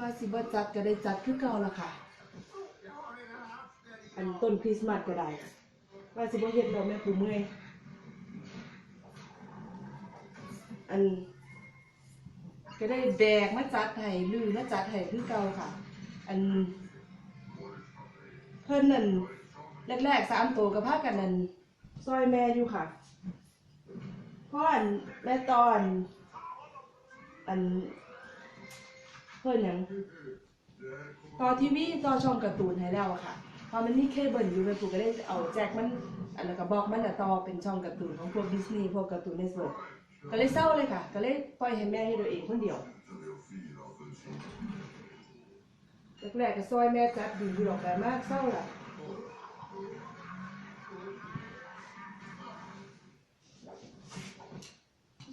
ว่าสิบ่จัดก็ได้จัดคือเก่าละค่ะ อันต้นคริสต์มาสก็ได้ ว่าสิบ่เฮ็ดแล้วแม่ปูเมื่อยอัน ก็ได้แบกมาจัดให้ลือมาจัดให้คือเก่าค่ะ อัน เพิ่นนั่นแรกๆสามตัวกับพากันนั่นซอยแม่อยู่ค่ะเพราะอันแม่ตอน อัน เพิ่นหยังต่อทีวีต่อช่องการ์ตูนให้แล้วอะค่ะเพอมันมีเคเบิลอยู่แม่ปู่ก็ได้เอาแจ็คมันอันแล้วก็บอกมันน่ะต่อเป็นช่องการ์ตูนของพวกดิสนีย์พวกการ์ตูนเนสเวิร์ก็เลยเศร้าเลยค่ะ ก็เลยปล่อยให้แม่ให้ตัวเองคนเดียวแรกๆก็ซอยแม่จัดดีอยู่ดอกแต่มากเศร้าล่ะ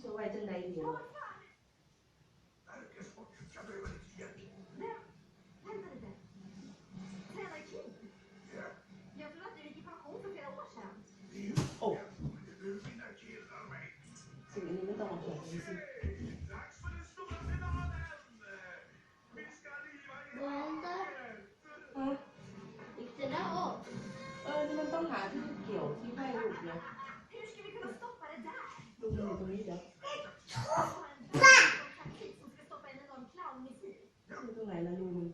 จะไว้จังไดดีวะ Vänta lite. Träna i krig. Jag förlöste dig till pension för flera år sedan. โอ้สิ่งนี้ไม่ต้อง เอาของนี้สิ Vänta, ฮะ gick det där upp? เออนี่มันต้องหาที่เกี่ยวที่ให้ลูกนะ Hur ska vi kunna stoppa det där? ลูกมันอยู่ตรงนี้เดี๋ยว Jag har en taktik som ska stoppa en enorm clownmissil. อยู่ตรงไหนล่ะลูกมัน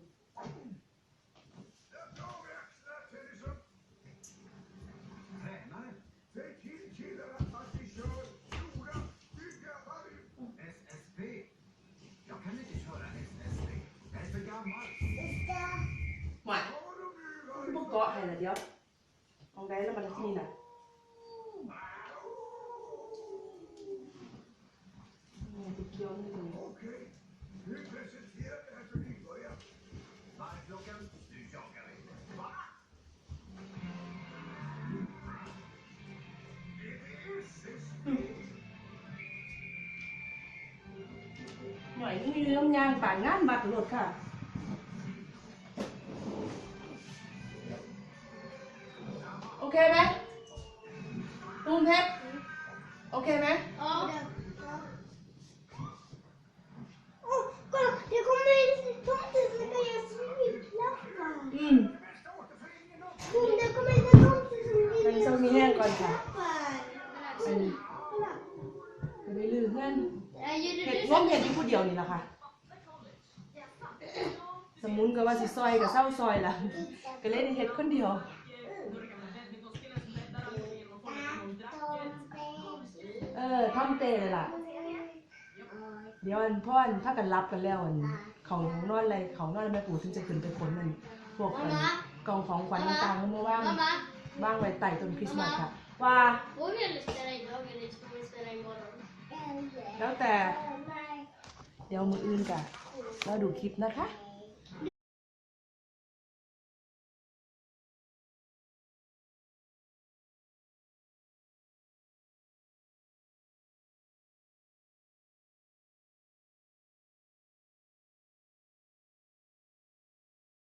Jag är för gammal. หวาน Ta dem nu, พวกเกาะให้ละเดี๋ยวเอา Det är SSP. หน่อยมีเรื่องยางป่านงานบัตรรถค่ะโอเคไหมลุงเพชรโอเคไหม Ja. Åh, kolla! Det kommer en tomte som kan göra sviklappar. อืม Mm, Det kommer en tomte som vill Men som göra i här går det. sviklappar. อัน Kolla. จะได้ลืมเพื่อน Jag gjorde เห็ด det ง้มเห็ดที่ผู้เดียวนี่แหละค่ะ สมุนก็ว่าสิซอยกับเศร้าซอยล่ะ ก็เลยได้เห็ดคนเดียว ออท่อมเตเลยล่ะ เดี๋ยวอันพ่อนถ้ากันรับกันแล้วอันเขานอนอะไรเขานอนแม่ปู่ถึงจะขึ้นไปขนมันพวกอันกองของขวัญต่างๆมันมาว่าง Mamma, ว่างไว้ใต้ต้นคริสต์มาสค่ะ ว่า får vi spela idag eller ska vi spela imorgon? แล้วแต่ เดี๋ยวมืออื่นกะเราดูคลิปนะคะ Mm.